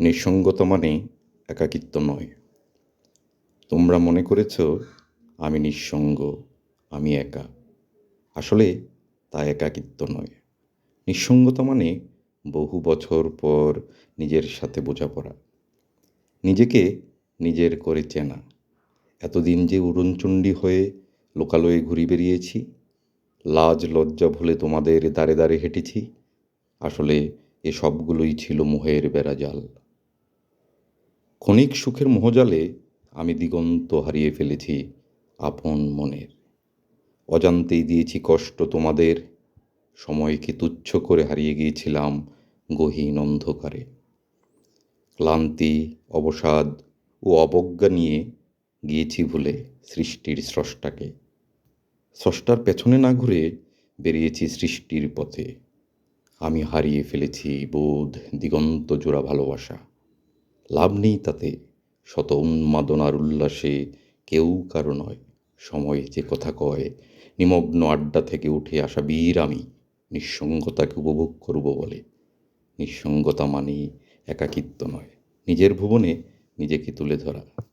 নিঃসঙ্গতা মানে একাকিত্ব নয়। তোমরা মনে করেছ, আমি নিঃসঙ্গ, আমি একা। আসলে তা একাকিত্ব নয়। নিঃসঙ্গতা মানে বহু বছর পর নিজের সাথে বোঝাপড়া। নিজেকে নিজের করে চেনা। এতদিন যে উড়নচণ্ডী হয়ে লোকালয়ে ঘুরে বেরিয়েছি লাজ লজ্জা ভুলে তোমাদের দ্বারে দ্বারে হেঁটেছি, আসলে এ সবগুলোই ছিল মোহের বেড়াজাল। ক্ষণিক সুখের মোহজালে আমি দিগন্ত হারিয়ে ফেলেছি আপন মনের। অজান্তেই দিয়েছি কষ্ট তোমাদের, সময়কে তুচ্ছ করে হারিয়ে গিয়েছিলাম গহীন অন্ধকারে। ক্লান্তি, অবসাদ ও অবজ্ঞা নিয়ে গিয়েছি ভুলে সৃষ্টির স্রষ্টাকে। স্রষ্টার পেছনে না ঘুরে বেরিয়েছি সৃষ্টির পথে। আমি হারিয়ে ফেলেছি বোধ, দিগন্ত জোড়া ভালোবাসা। লাভ নেই তাতে। শত উন্মাদনার উল্লাসে কেউ কারও নয়। সময়ে যে কথা কয়, নিমগ্ন আড্ডা থেকে উঠে আসা বীর আমি নিঃসঙ্গতাকে উপভোগ করব বলে। নিঃসঙ্গতা মানে একাকিত্ব নয়। নিজের ভুবনে নিজেকে তুলে ধরা।